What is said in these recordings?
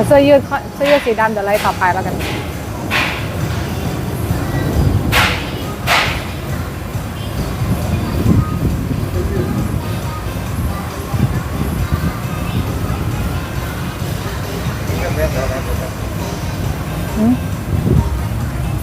เอาเดี๋ยวเสื้อยืดเสื้อยืดสีดำเดี๋ยวไล่ต่อไปแล้วกัน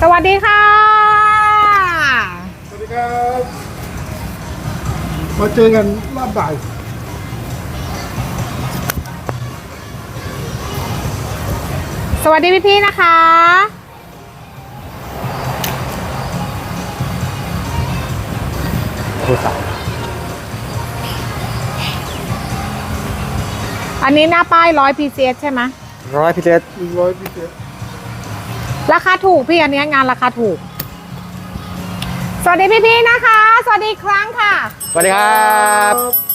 สวัสดีค่ะ สวัสดีครับ มาเจอกันรอบบ่าย สวัสดีพี่ๆนะคะโทรศัพท์อันนี้หน้าป้ายร้อย PCS ใช่ไหมร้อยพิเศษหนึ่งร้อยพิเศษราคาถูกพี่อันนี้งานราคาถูก สวัสดีพี่ๆนะคะ สวัสดีอีกครั้งค่ะ สวัสดีครับเจอกัน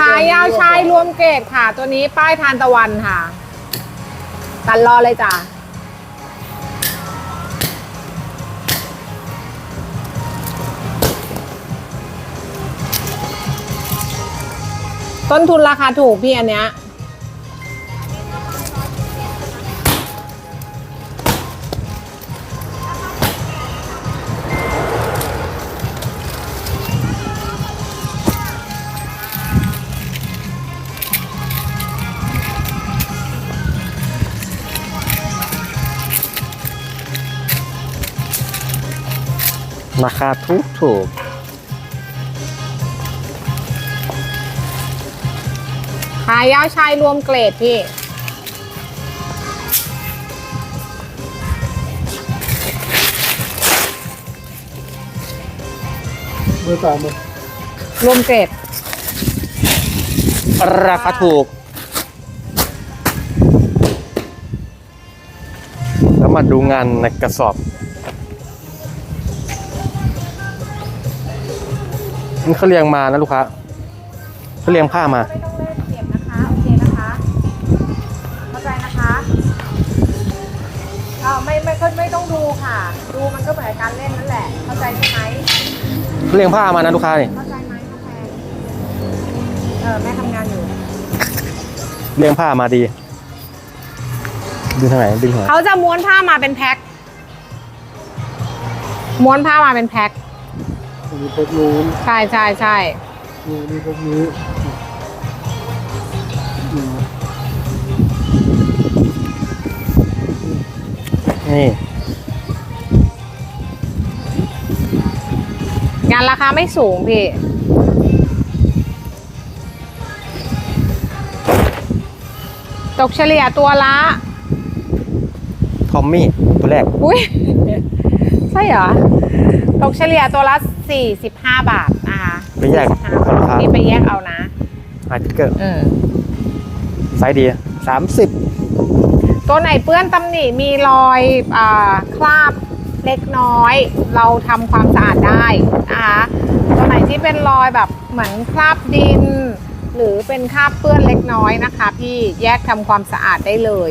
ขายาวชายรวมเกรดค่ะ ตัวนี้ป้ายทานตะวันค่ะ ตันรอเลยจ้ะต้นทุนราคาถูกพี่อันเนี้ย ราคาถูกถูกขายาวชายรวมเกรดพี่ เบอร์สามเลยรวมเกรดราคาถูก แล้วมาดูงานในกระสอบ นี่เขาเรียงมานะลูกค้าเขาเรียงผ้ามาไม่ต้องเล่นเก็บนะคะ โอเคนะคะ เข้าใจนะคะเออไม่ไม่ไม่ไม่ต้องดูค่ะ ดูมันก็เหมือนการเล่นนั่นแหละ เข้าใจใช่ไหมเขาเรียงผ้ามานะลูกค้านี่เข้าใจไหมน้องแพนเออแม่ทำงานอยู่ เรียงผ้ามาดีดึงทางไหนดึงทางไหนเขาจะม้วนผ้ามาเป็นแพ็ค ม้วนผ้ามาเป็นแพ็ค มีพวกนู้นใช่ใช่ใช่มีมีพวกนี้อืมนี่งานราคาไม่สูงพี่ ตกเฉลี่ยตัวละ ทอมมี่ ตัวแรก อุ้ย ใช่เหรอ ตกเฉลี่ยตัวละ 45 บาทนะคะไปแยก45ราคาพี่ไปแยกเอานะไฮทิกเกอร์อืมไซส์ดีสามสิบตัวไหนเปื้อนตำหนิมีรอยอาคราบเล็กน้อย เราทำความสะอาดได้นะคะตัวไหนที่เป็นรอยแบบเหมือนคราบดิน หรือเป็นคราบเปื้อนเล็กน้อยนะคะ พี่แยกทำความสะอาดได้เลย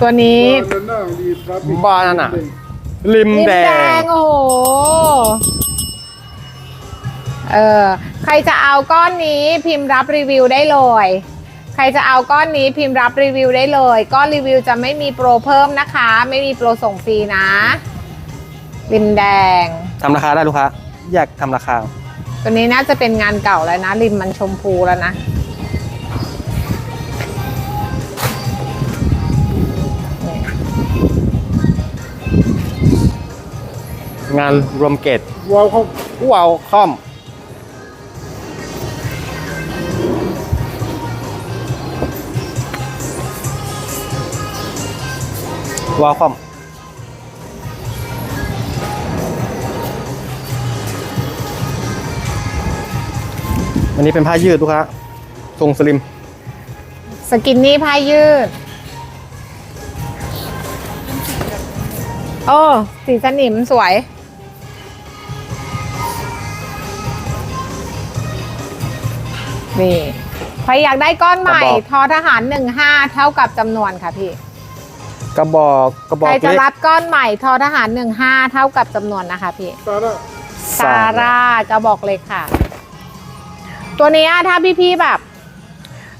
ตัวนี้บ้านนั้นน่ะดีค รับบ้านนั่นน่ะริมลิมแดแดง งโอ้โห เออใครจะเอาก้อนนี้พิมพ์รับรีวิวได้เลย ใครจะเอาก้อนนี้พิมพ์รับรีวิวได้เลย ก้อนรีวิวจะไม่มีโปรเพิ่มนะคะ ไม่มีโปรส่งฟรีนะลิมแดง ทำราคาได้ลูกค้าแยกทำราคา ตัวนี้น่าจะเป็นงานเก่าแล้วนะริมมันชมพูแล้วนะ งานรวมเกตว้าวเขาว้าวคอมว้าวคอมอันนี้เป็นผ้ายืดลูกค้าทรงสลิม สกินนี่ผ้ายืด โอ้ สีสนิมสวย นี่ใครอยากได้ก้อนใหม่ กระบอก ทอทหารหนึ่งห้าเท่ากับจำนวนค่ะพี่ กระบอกกระบอใคกรจะเล็กรับก้อนใหม่ทอทหารหนึ่งห้าเท่ากับจำนวนนะคะพี่ตาละซาร่ากระบอกเล็กค่ะ ตัวเนี้ยถ้าพี่ๆแบบ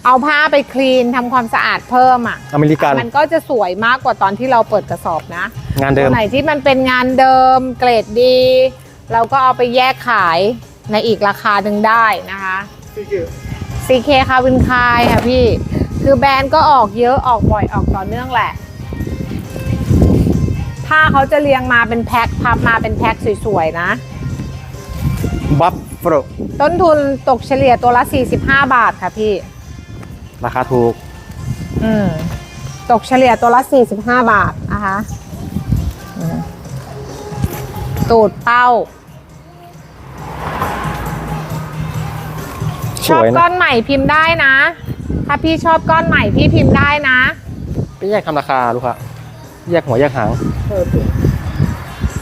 เอาผ้าไปคลีนทำความสะอาดเพิ่มอะ อเมริกันมันก็จะสวยมากกว่าตอนที่เราเปิดกระสอบนะ งานเดิตัม วไหนที่มันเป็นงานเดิมเกรดดี เราก็เอาไปแยกขายในอีกราคาหนึ่งได้นะคะ สี่เกต CK คาวินคายค่ะพี่ คือแบรนด์ก็ออกเยอะออกบ่อยออกต่อเนื่องแหละ ผ้าเขาจะเรียงมาเป็นแพ็คพับมาเป็นแพ็คสวยๆนะ บัฟเฟลต้นทุนตกเฉลี่ยตัวละ 45 บาทค่ะพี่ ราคาถูก อืม ตกเฉลี่ยตัวละ 45 บาทนะคะอืมตูดเป้า ชอบวยก้อนะนใหม่พิมพ์ได้นะ ถ้าพี่ชอบก้อนใหม่พี่พิมพ์ได้นะไปแยกทำราคาลูกค้าแยกหัวแยกหางห้าตัว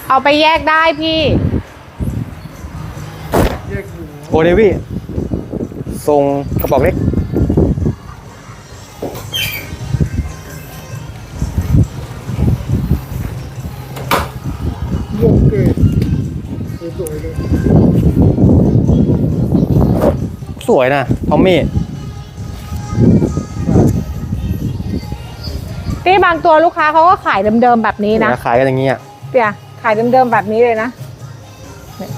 เอาไปแยกได้พี่แยกหัวโอเนวี่ทรงกระบอกเล็ก สวยนะทอมมี่ที่บางตัวลูกค้าเขาก็ขายเดิมๆแบบนี้นะขายกันอย่างเงี้ยเปียขายเดิมๆแบบนี้เลยนะเนี่ย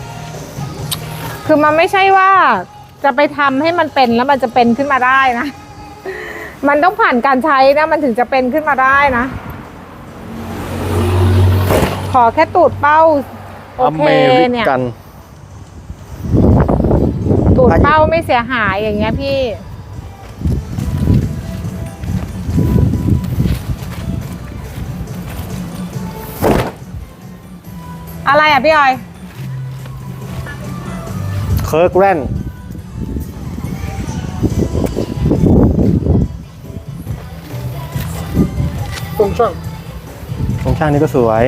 คือมันไม่ใช่ว่าจะไปทำให้มันเป็นแล้วมันจะเป็นขึ้นมาได้นะ มันต้องผ่านการใช้นะ มันถึงจะเป็นขึ้นมาได้นะ ขอแค่ตูดเป้า โออเคเมริเนี่ยกัน ตูดเป้าไม่เสียหายอย่างเงี้ยพี่ อะไรอะพี่ออยเคิร์กแรนตรงช่างตรงช่างนี้ก็สวย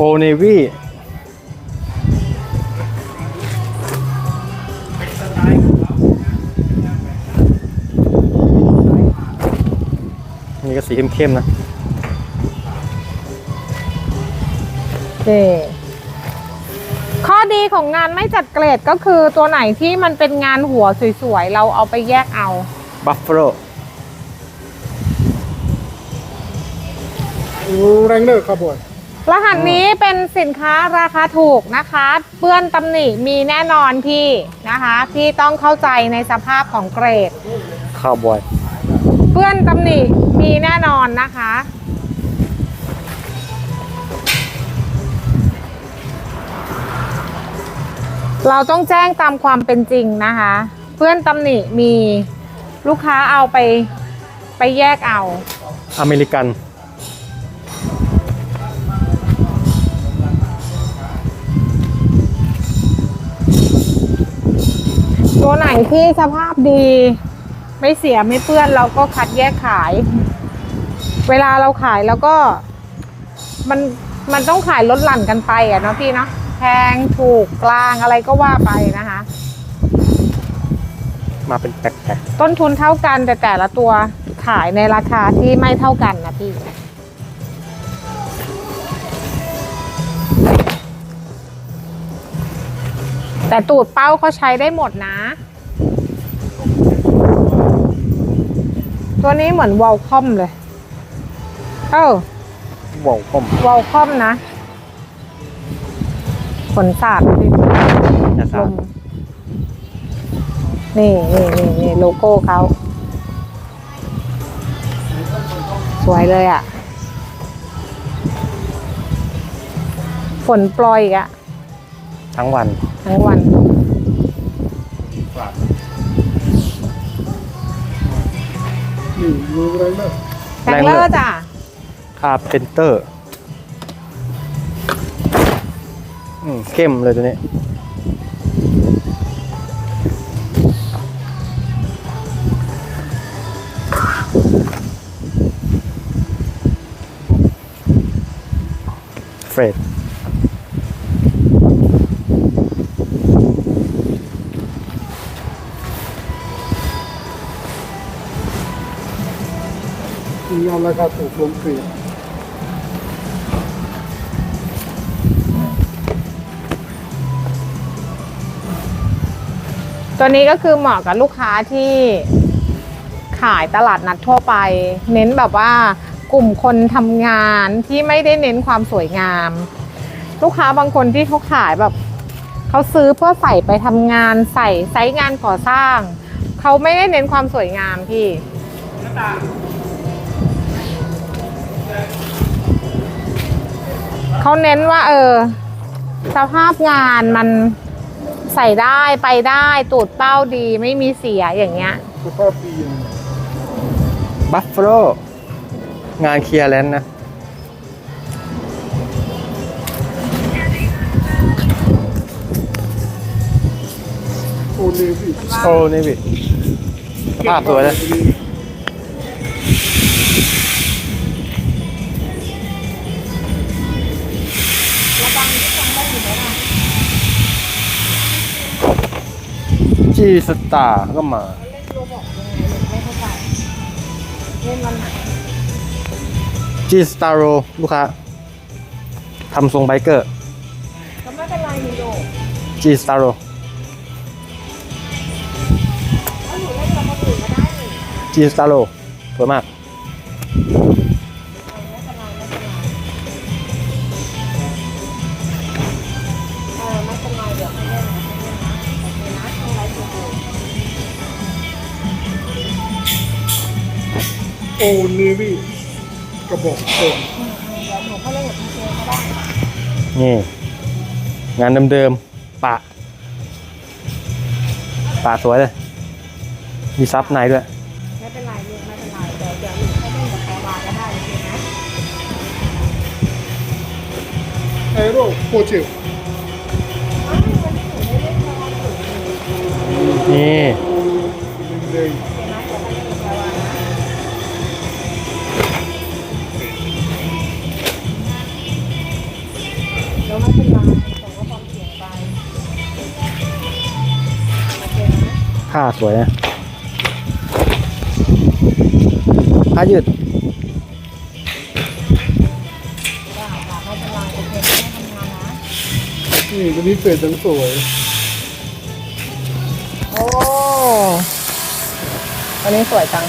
โอเนวี่นี่ก็สีเข้มๆนะนี่ข้อดีของงานไม่จัดเกรดก็คือตัวไหนที่มันเป็นงานหัวสวยๆ เราเอาไปแยกเอาบัฟเฟโลแรงเนอร์คาร์บอน รหัสนี้เป็นสินค้าราคาถูกนะคะ เปื้อนตำหนิมีแน่นอนพี่นะคะพี่ต้องเข้าใจในสภาพของเกรดคาวบอยเปื้อนตำหนิมีแน่นอนนะคะ เราต้องแจ้งตามความเป็นจริงนะคะ เพื่อนตำหนิมีลูกค้าเอาไปไปแยกเอา อเมริกัน ตัวไหนที่สภาพดี ไม่เสียไม่เปื้อนเราก็คัดแยกขาย เวลาเราขายแล้วก็ มันมันต้องขายลดหลั่นกันไปอะเนาะพี่เนาะแพงถูกกลางอะไรก็ว่าไปนะคะ มาเป็นแพ็คต้นทุนเท่ากันแต่แต่ละตัวขายในราคาที่ไม่เท่ากันนะพี่ แต่ตูดเป้าเขาใช้ได้หมดนะ ตัวนี้เหมือนวอลคอมเลย เออๆว้าวผมวอลคอมนะขนสาดพี่นะคลรับมนี่นี่นี่นี่โลโก้เขาสวยเลยอะ่ะ ฝนปล่อยอีกอะทั้งวัน ทั้งวันนี่ยูแรงเนอร์แตงเลอร์จ้ะคาเพนเตอร์อืมเข้มเลยตัวนี้เฟรด ราคาถูกลงเกลียดตัวนี้ก็คือเหมาะกับลูกค้าที่ขายตลาดนัดทั่วไป เน้นแบบว่ากลุ่มคนทำงานที่ไม่ได้เน้นความสวยงาม ลูกค้าบางคนที่เขาขายแบบเขาซื้อเพื่อใส่ไปทำงานใส่ไซต์งานก่อสร้าง เขาไม่ได้เน้นความสวยงามพี่ เขาเน้นว่า เออ สภาพงานมันใส่ได้ไปได้ตูดเป้าดีไม่มีเสียอย่างเงี้ยสภาพดีนะบัฟฟ a โลงานเคลียร์แลนด์นะ โอเนวี่โอ้นี่พี่ภาพสวยเลย จีสตาร์ก็มาจีสตาร์โรลูกค้าทำทรงไบเกอร์ก็ไม่เป็นไรนี่โยจีสตาร์โรจีสตาร์โรสวยมาก โอเนวี่กระบอกตรงเดี๋ยวหนูเขาเล่นกับพี่เจก็ได้ นี่ งานเดิมๆปะปะสวยเลย มีซับในด้วย ไม่เป็นไรลูกไม่เป็นไรเดี๋ยวเดี๋ยวหนูให้เล่นกับแพรวาก็ได้โอเคนะไอโร่โปรเจกต์อ้าววันนี้หนูได้เล่นแพรวาอยู่โอนี่เลยเคนะเดี๋ย ผ้าสวยนะผ้ายืดได้ค่ะไม่เป็นไรโอเคไม่ทำงานนะนี่ตัวนี้เศษจังสวย โอ้ตัวนี้สวยจัง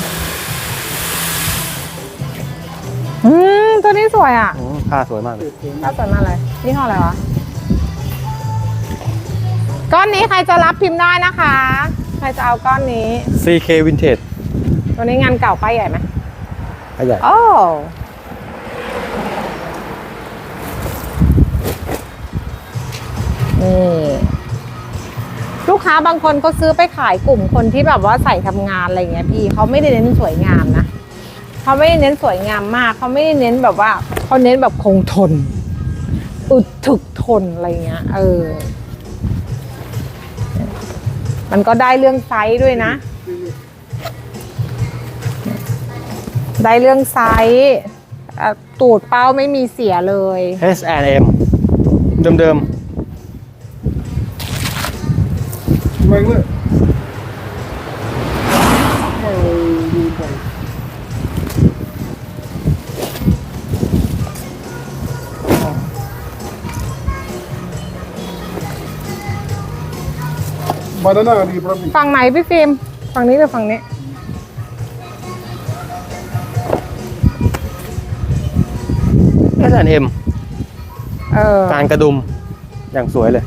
อืม ตัวนี้สวยอะอืมผ้าสวยมากเลเศยษจังถ้าสวยมากเลยนี่ห้ออะไรวะ ก้อนนี้ใครจะรับพิมพ์ได้นะคะ ใครจะเอาก้อนนี้ CK Vintage ตัวนี้งานเก่าป้ายใหญ่ไหมผ้าใหญ่โอ้นี่ลูกค้าบางคนก็ซื้อไปขายกลุ่มคนที่แบบว่าใส่ทำงานอะไรเงี้ยพี่เขาไม่ได้เน้นสวยงามนะเขาไม่ได้เน้นสวยงามมากเขาไม่ได้เน้นแบบว่าเขาเน้นแบบคงทน อึดถึกทนอะไรเงี้ยเออ มันก็ได้เรื่องไซส์ด้วยนะ ได้เรื่องไซส์อะตูดเป้าไม่มีเสียเลย H&M เดิมแรงเลย บานาน่าดีประมีฝั่งไหนพี่ฟิล์มฝั่งนี้หรือฝั่งนี้ๆ H&M เออ การกระดุมอย่างสวยเลย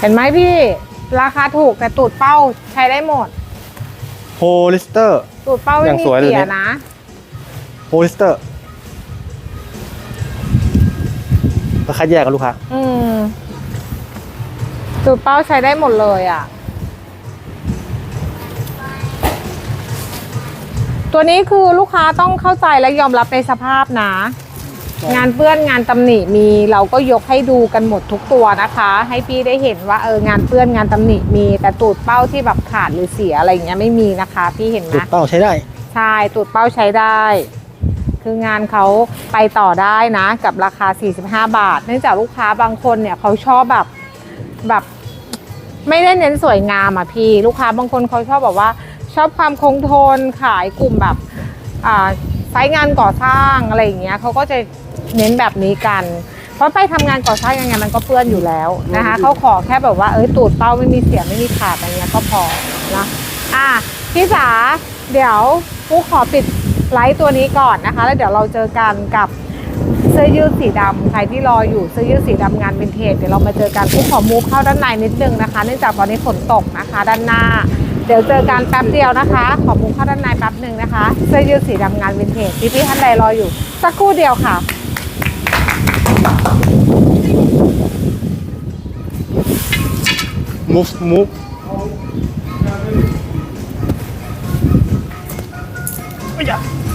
เห็นไหมพี่ ราคาถูกแต่ตูดเป้าใช้ได้หมด Hollister ตูดเป้าไม่อย่างมีสวยเลยเสียเนี่ย นะ Hollister ราคาแยกกับลูกค้า อืมตูดเป้าใช้ได้หมดเลยอะ ตัวนี้คือลูกค้าต้องเข้าใจและยอมรับในสภาพนะ งานเปื้อนงานตำหนิมีเราก็ยกให้ดูกันหมดทุกตัวนะคะ ให้พี่ได้เห็นว่าเอองานเปื้อนงานตำหนิมีแต่ตูดเป้าที่แบบขาดหรือเสียอะไรอย่างเงี้ยไม่มีนะคะ พี่เห็นไหมจุดเป้าใช้ได้ ใช่ตูดเป้าใช้ได้ คืองานเขาไปต่อได้นะกับราคา 45 บาท เนื่องจากลูกค้าบางคนเนี่ยเขาชอบแบบแบบไม่ได้เน้นสวยงามอะพี่ ลูกค้าบางคนเขาชอบแบบว่า ชอบความคงทนขายกลุ่มแบบอ่าไซต์งานก่อสร้างอะไรอย่างเงี้ยเขาก็จะเน้นแบบนี้กัน เพราะไปทำงานก่อสร้างยังไงมันก็เปื้อนอยู่แล้วนะคะเขาขอแค่แบบว่าเอ้ยตูดเป้าไม่มีเสียงไม่มีขาดอะไรเงี้ยก็พอนะอะพี่จ๋าเดี๋ยวปูขอปิด ไลฟ์ตัวนี้ก่อนนะคะ แล้วเดี๋ยวเราเจอกันกับเสื้อยืดสีดำใครที่รออยู่เสื้อยืดสีดำงานวินเทจเดี๋ยวเรามาเจอกันปูขอมูฟเข้าด้านในนิดนึงนะคะเนื่องจากตอนนี้ฝนตกนะคะ ด้านหน้า เดี๋ยวเจอกันแป๊บเดียวนะคะ ขอมูฟเข้าด้านในแป๊บหนึ่งนะคะเสื้อยืดสีดำงานวินเทจพี่พี่ๆท่านใดรออยู่ สักครู่เดียวค่ะ move move 哎 যাবে